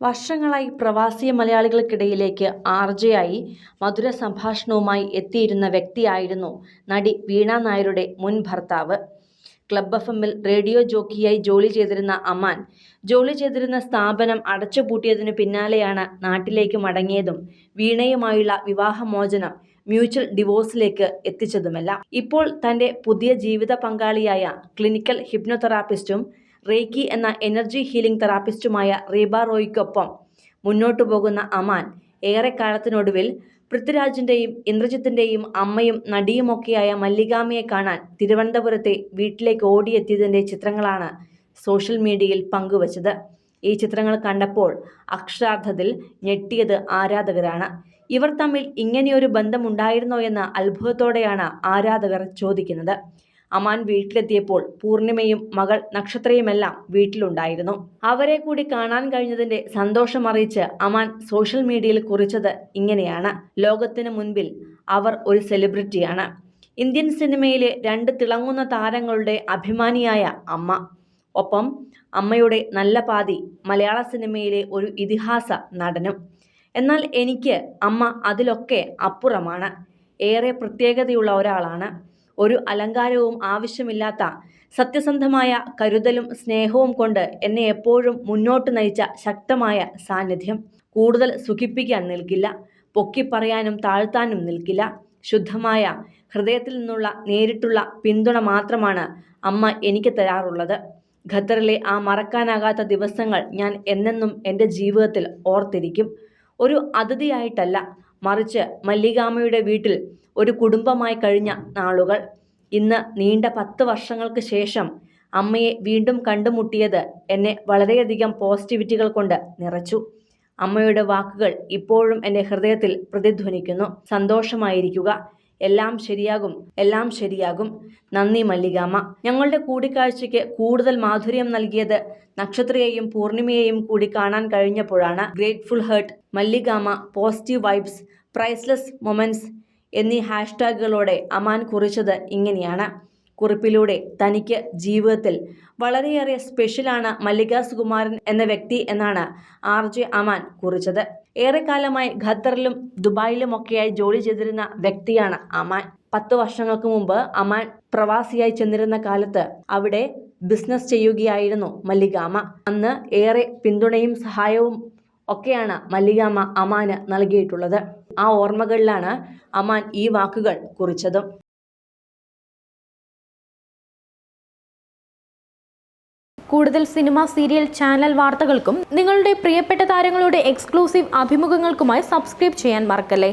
വർഷങ്ങളായി പ്രവാസി മലയാളികൾക്കിടയിലേക്ക് ആർജയായി മധുര സംഭാഷണവുമായി എത്തിയിരുന്ന വ്യക്തിയായിരുന്നു നടി വീണ നായരുടെ മുൻ ഭർത്താവ്. ക്ലബ് എഫ് എമ്മിൽ റേഡിയോ ജോക്കിയായി ജോലി ചെയ്തിരുന്ന അമാൻ ജോലി ചെയ്തിരുന്ന സ്ഥാപനം അടച്ചുപൂട്ടിയതിനു പിന്നാലെയാണ് നാട്ടിലേക്ക് മടങ്ങിയതും വീണയുമായുള്ള വിവാഹമോചനം മ്യൂച്വൽ ഡിവോഴ്സിലേക്ക് എത്തിച്ചതുമല്ല ഇപ്പോൾ തന്റെ പുതിയ ജീവിത പങ്കാളിയായ ക്ലിനിക്കൽ ഹിപ്നോതെറാപ്പിസ്റ്റും റെയ്ക്കി എന്ന എനർജി ഹീലിംഗ് തെറാപ്പിസ്റ്റുമായ റീബ റോയ്ക്കൊപ്പം മുന്നോട്ടു പോകുന്ന അമാൻ ഏറെക്കാലത്തിനൊടുവിൽ പൃഥ്വിരാജിന്റെയും ഇന്ദ്രജിത്തിന്റെയും അമ്മയും നടിയുമൊക്കെയായ മല്ലികാമയെ കാണാൻ തിരുവനന്തപുരത്തെ വീട്ടിലേക്ക് ഓടിയെത്തിയതിന്റെ ചിത്രങ്ങളാണ് സോഷ്യൽ മീഡിയയിൽ പങ്കുവച്ചത്. ഈ ചിത്രങ്ങൾ കണ്ടപ്പോൾ അക്ഷരാർത്ഥത്തിൽ ഞെട്ടിയത് ആരാധകരാണ്. ഇവർ തമ്മിൽ ഇങ്ങനെയൊരു ബന്ധമുണ്ടായിരുന്നോ എന്ന അത്ഭുതത്തോടെയാണ് ആരാധകർ ചോദിക്കുന്നത്. അമാൻ വീട്ടിലെത്തിയപ്പോൾ പൂർണിമയും മകൾ നക്ഷത്രയുമെല്ലാം വീട്ടിലുണ്ടായിരുന്നു. അവരെ കൂടി കാണാൻ കഴിഞ്ഞതിന്റെ സന്തോഷം അറിയിച്ച് അമാൻ സോഷ്യൽ മീഡിയയിൽ കുറിച്ചത് ഇങ്ങനെയാണ്. ലോകത്തിന് മുൻപിൽ അവർ ഒരു സെലിബ്രിറ്റിയാണ്. ഇന്ത്യൻ സിനിമയിലെ രണ്ട് തിളങ്ങുന്ന താരങ്ങളുടെ അഭിമാനിയായ അമ്മ. ഒപ്പം അമ്മയുടെ നല്ല പാതി മലയാള സിനിമയിലെ ഒരു ഇതിഹാസ നടനും. എന്നാൽ എനിക്ക് അമ്മ അതിലൊക്കെ അപ്പുറമാണ്. ഏറെ പ്രത്യേകതയുള്ള ഒരാളാണ്. ഒരു അലങ്കാരവും ആവശ്യമില്ലാത്ത സത്യസന്ധമായ കരുതലും സ്നേഹവും കൊണ്ട് എന്നെ എപ്പോഴും മുന്നോട്ട് നയിച്ച ശക്തമായ സാന്നിധ്യം. കൂടുതൽ സുഖിപ്പിക്കാൻ നിൽക്കില്ല. പൊക്കിപ്പറയാനും താഴ്ത്താനും നിൽക്കില്ല. ശുദ്ധമായ ഹൃദയത്തിൽ നിന്നുള്ള നേരിട്ടുള്ള പിന്തുണ മാത്രമാണ് അമ്മ എനിക്ക് തരാറുള്ളത്. ഖത്തറിലെ ആ മറക്കാനാകാത്ത ദിവസങ്ങൾ ഞാൻ എന്നെന്നും എന്റെ ജീവിതത്തിൽ ഓർത്തിരിക്കും. ഒരു അതിഥിയായിട്ടല്ല, മറിച്ച് മല്ലികാമ്മയുടെ വീട്ടിൽ ഒരു കുടുംബമായി കഴിഞ്ഞ നാളുകൾ. ഇന്ന് നീണ്ട പത്ത് വർഷങ്ങൾക്ക് ശേഷം അമ്മയെ വീണ്ടും കണ്ടുമുട്ടിയത് എന്നെ വളരെയധികം പോസിറ്റിവിറ്റികൾ കൊണ്ട് നിറച്ചു. അമ്മയുടെ വാക്കുകൾ ഇപ്പോഴും എന്റെ ഹൃദയത്തിൽ പ്രതിധ്വനിക്കുന്നു. സന്തോഷമായിരിക്കുക. എല്ലാം ശരിയാകും എല്ലാം ശരിയാകും. നന്ദി മല്ലികാമ്മ. ഞങ്ങളുടെ കൂടിക്കാഴ്ചയ്ക്ക് കൂടുതൽ മാധുര്യം നൽകിയത് നക്ഷത്രയെയും പൂർണിമയെയും കൂടി കാണാൻ കഴിഞ്ഞപ്പോഴാണ്. Grateful heart, Mallikamma, positive vibes, priceless moments എന്നീ ഹാഷ്ടാഗുകളോടെ അമാൻ കുറിച്ചത് ഇങ്ങനെയാണ്. കുറിപ്പിലൂടെ തനിക്ക് ജീവിതത്തിൽ വളരെയേറെ സ്പെഷ്യലാണ് മല്ലിക സുകുമാരൻ എന്ന വ്യക്തി എന്നാണ് ആർ ജെ അമാൻ കുറിച്ചത്. ഏറെക്കാലമായി ഖത്തറിലും ദുബായിലുമൊക്കെയായി ജോലി ചെയ്തിരുന്ന വ്യക്തിയാണ് അമാൻ. പത്ത് വർഷങ്ങൾക്ക് മുമ്പ് അമാൻ പ്രവാസിയായി ചെന്നിരുന്ന കാലത്ത് അവിടെ ബിസിനസ് ചെയ്യുകയായിരുന്നു മല്ലികാമ അന്ന് ഏറെ പിന്തുണയും സഹായവും ഒക്കെയാണ് മല്ലികാമ അമാന് നൽകിയിട്ടുള്ളത്. ആ ഓർമ്മകളിലാണ് അമാൻ ഈ വാക്കുകൾ കുറിച്ചതും. കൂടുതൽ സിനിമ, സീരിയൽ, ചാനൽ വാർത്തകൾക്കും നിങ്ങളുടെ പ്രിയപ്പെട്ട താരങ്ങളുടെ എക്സ്ക്ലൂസീവ് അഭിമുഖങ്ങൾക്കുമായി സബ്സ്ക്രൈബ് ചെയ്യാൻ മറക്കല്ലേ